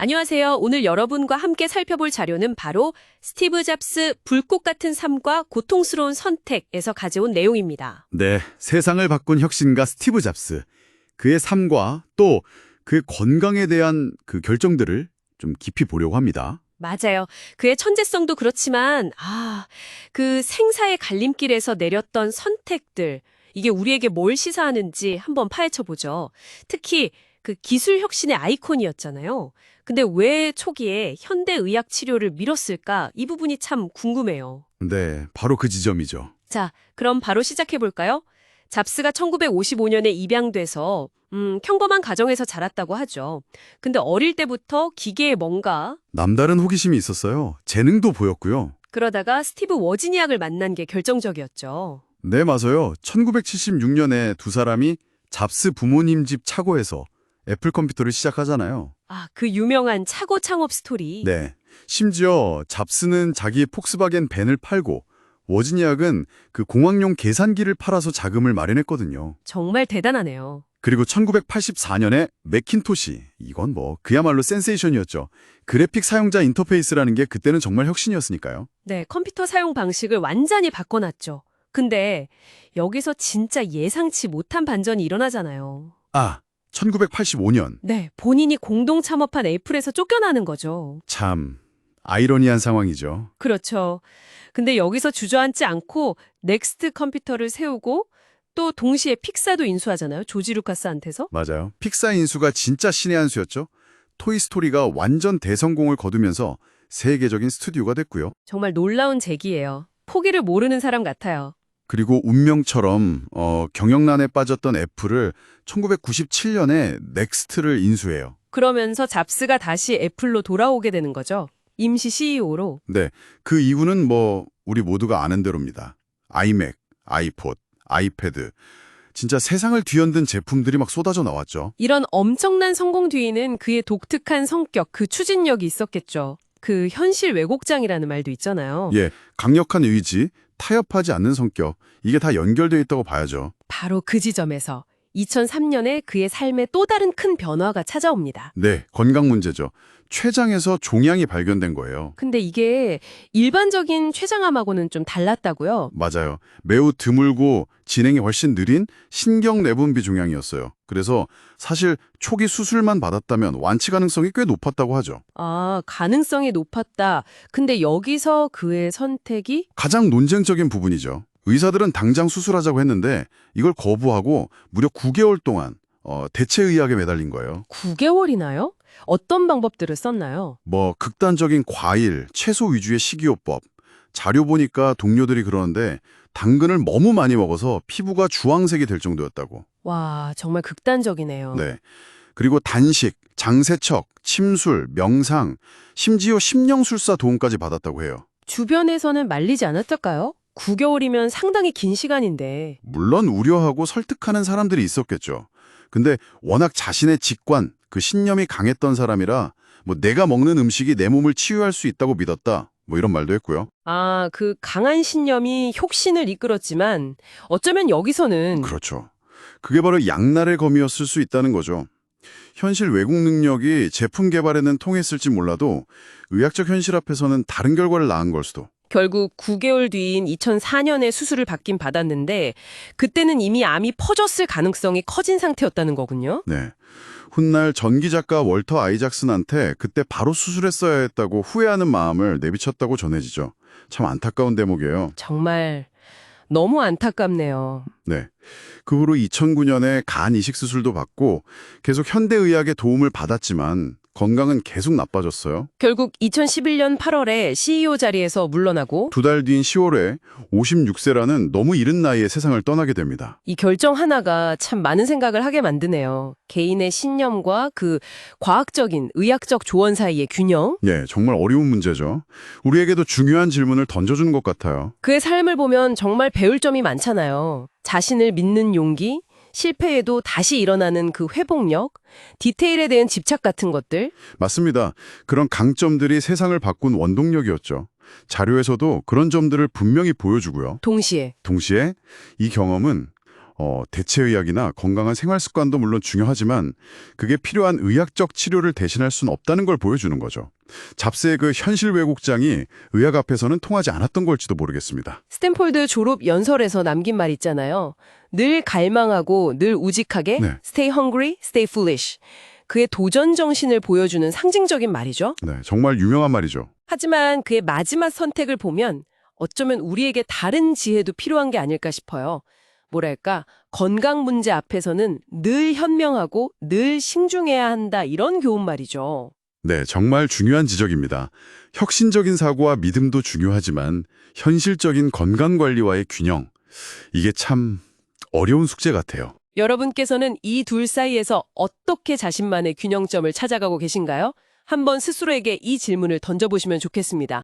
안녕하세요. 오늘 여러분과 함께 살펴볼 자료는 바로 스티브 잡스 불꽃 같은 삶과 고통스러운 선택에서 가져온 내용입니다. 네, 세상을 바꾼 혁신가 스티브 잡스. 그의 삶과 또그 건강에 대한 그 결정들을 좀 깊이 보려고 합니다. 맞아요. 그의 천재성도 그렇지만, 아, 그 생사의 갈림길에서 내렸던 선택들, 이게 우리에게 뭘 시사하는지 한번 파헤쳐 보죠. 특히 그 기술 혁신의 아이콘이었잖아요. 근데 왜 초기에 현대 의학 치료를 밀었을까? 이 부분이 참 궁금해요. 네, 바로 그 지점이죠. 자, 그럼 바로 시작해 볼까요? 잡스가 1955년에 입양돼서 음, 평범한 가정에서 자랐다고 하죠. 근데 어릴 때부터 기계에 뭔가 남다른 호기심이 있었어요. 재능도 보였고요. 그러다가 스티브 워지니악을 만난 게 결정적이었죠. 네, 맞아요. 1976년에 두 사람이 잡스 부모님 집 차고에서 애플 컴퓨터를 시작하잖아요. 아, 그 유명한 차고 창업 스토리. 네. 심지어 잡스는 자기의 폭스바겐 벤을 팔고 워지니악은 그 공학용 계산기를 팔아서 자금을 마련했거든요. 정말 대단하네요. 그리고 1984년에 맥킨토시. 이건 뭐 그야말로 센세이션이었죠. 그래픽 사용자 인터페이스라는 게 그때는 정말 혁신이었으니까요. 네, 컴퓨터 사용 방식을 완전히 바꿔놨죠. 근데 여기서 진짜 예상치 못한 반전이 일어나잖아요. 아, 1985년. 네, 본인이 공동 참업한 애플에서 쫓겨나는 거죠. 참 아이러니한 상황이죠. 그렇죠. 근데 여기서 주저앉지 않고 넥스트 컴퓨터를 세우고 또 동시에 픽사도 인수하잖아요. 조지 루카스한테서. 맞아요. 픽사 인수가 진짜 신의 한 수였죠. 토이스토리가 완전 대성공을 거두면서 세계적인 스튜디오가 됐고요. 정말 놀라운 재기예요. 포기를 모르는 사람 같아요. 그리고 운명처럼 어, 경영난에 빠졌던 애플을 1997년에 넥스트를 인수해요. 그러면서 잡스가 다시 애플로 돌아오게 되는 거죠. 임시 CEO로. 네, 그 이유는 뭐 우리 모두가 아는 대로입니다. 아이맥, 아이폿, 아이패드. 진짜 세상을 뒤흔든 제품들이 막 쏟아져 나왔죠. 이런 엄청난 성공 뒤에는 그의 독특한 성격, 그 추진력이 있었겠죠. 그 현실 왜곡장이라는 말도 있잖아요. 예, 강력한 의지, 타협하지 않는 성격, 이게 다 연결되어 있다고 봐야죠. 바로 그 지점에서 2003년에 그의 삶에 또 다른 큰 변화가 찾아옵니다. 네, 건강 문제죠. 췌장에서 종양이 발견된 거예요. 근데 이게 일반적인 췌장암하고는 좀 달랐다고요? 맞아요. 매우 드물고 진행이 훨씬 느린 신경내분비 종양이었어요. 그래서 사실 초기 수술만 받았다면 완치 가능성이 꽤 높았다고 하죠. 아, 가능성이 높았다. 근데 여기서 그의 선택이 가장 논쟁적인 부분이죠. 의사들은 당장 수술하자고 했는데 이걸 거부하고 무려 9개월 동안 어, 대체 의학에 매달린 거예요. 9개월이나요? 어떤 방법들을 썼나요? 뭐 극단적인 과일, 채소 위주의 식이요법. 자료 보니까 동료들이 그러는데 당근을 너무 많이 먹어서 피부가 주황색이 될 정도였다고. 와, 정말 극단적이네요. 네. 그리고 단식, 장세척, 침술, 명상, 심지어 심령술사 도움까지 받았다고 해요. 주변에서는 말리지 않았을까요? 9개월이면 상당히 긴 시간인데. 물론 우려하고 설득하는 사람들이 있었겠죠. 근데 워낙 자신의 직관, 그 신념이 강했던 사람이라 뭐 내가 먹는 음식이 내 몸을 치유할 수 있다고 믿었다. 뭐 이런 말도 했고요. 아, 그 강한 신념이 혁신을 이끌었지만 어쩌면 여기서는 그렇죠. 그게 바로 양날의 검이었을 수 있다는 거죠. 현실 왜곡 능력이 제품 개발에는 통했을지 몰라도 의학적 현실 앞에서는 다른 결과를 낳은 걸 수도. 결국 9개월 뒤인 2004년에 수술을 받긴 받았는데 그때는 이미 암이 퍼졌을 가능성이 커진 상태였다는 거군요. 네. 훗날 전기 작가 월터 아이작슨한테 그때 바로 수술했어야 했다고 후회하는 마음을 내비쳤다고 전해지죠. 참 안타까운 대목이에요. 정말 너무 안타깝네요. 네. 그 후로 2009년에 간 이식 수술도 받고 계속 현대의학의 도움을 받았지만 건강은 계속 나빠졌어요. 결국 2011년 8월에 CEO 자리에서 물러나고 두 달 뒤인 10월에 56세라는 너무 이른 나이에 세상을 떠나게 됩니다. 이 결정 하나가 참 많은 생각을 하게 만드네요. 개인의 신념과 그 과학적인 의학적 조언 사이의 균형. 예, 정말 어려운 문제죠. 우리에게도 중요한 질문을 던져주는 것 같아요. 그의 삶을 보면 정말 배울 점이 많잖아요. 자신을 믿는 용기, 실패에도 다시 일어나는 그 회복력, 디테일에 대한 집착 같은 것들. 맞습니다. 그런 강점들이 세상을 바꾼 원동력이었죠. 자료에서도 그런 점들을 분명히 보여주고요. 동시에 동시에 이 경험은 어, 대체의학이나 건강한 생활 습관도 물론 중요하지만 그게 필요한 의학적 치료를 대신할 수는 없다는 걸 보여주는 거죠. 잡스의 그 현실 왜곡장이 의학 앞에서는 통하지 않았던 걸지도 모르겠습니다. 스탠폴드 졸업 연설에서 남긴 말 있잖아요. 늘 갈망하고 늘 우직하게 네. stay hungry, stay foolish. 그의 도전 정신을 보여주는 상징적인 말이죠. 네, 정말 유명한 말이죠. 하지만 그의 마지막 선택을 보면 어쩌면 우리에게 다른 지혜도 필요한 게 아닐까 싶어요. 뭐랄까, 건강 문제 앞에서는 늘 현명하고 늘 신중해야 한다 이런 교훈 말이죠. 네, 정말 중요한 지적입니다. 혁신적인 사고와 믿음도 중요하지만 현실적인 건강 관리와의 균형. 이게 참 어려운 숙제 같아요. 여러분께서는 이 둘 사이에서 어떻게 자신만의 균형점을 찾아가고 계신가요? 한번 스스로에게 이 질문을 던져보시면 좋겠습니다.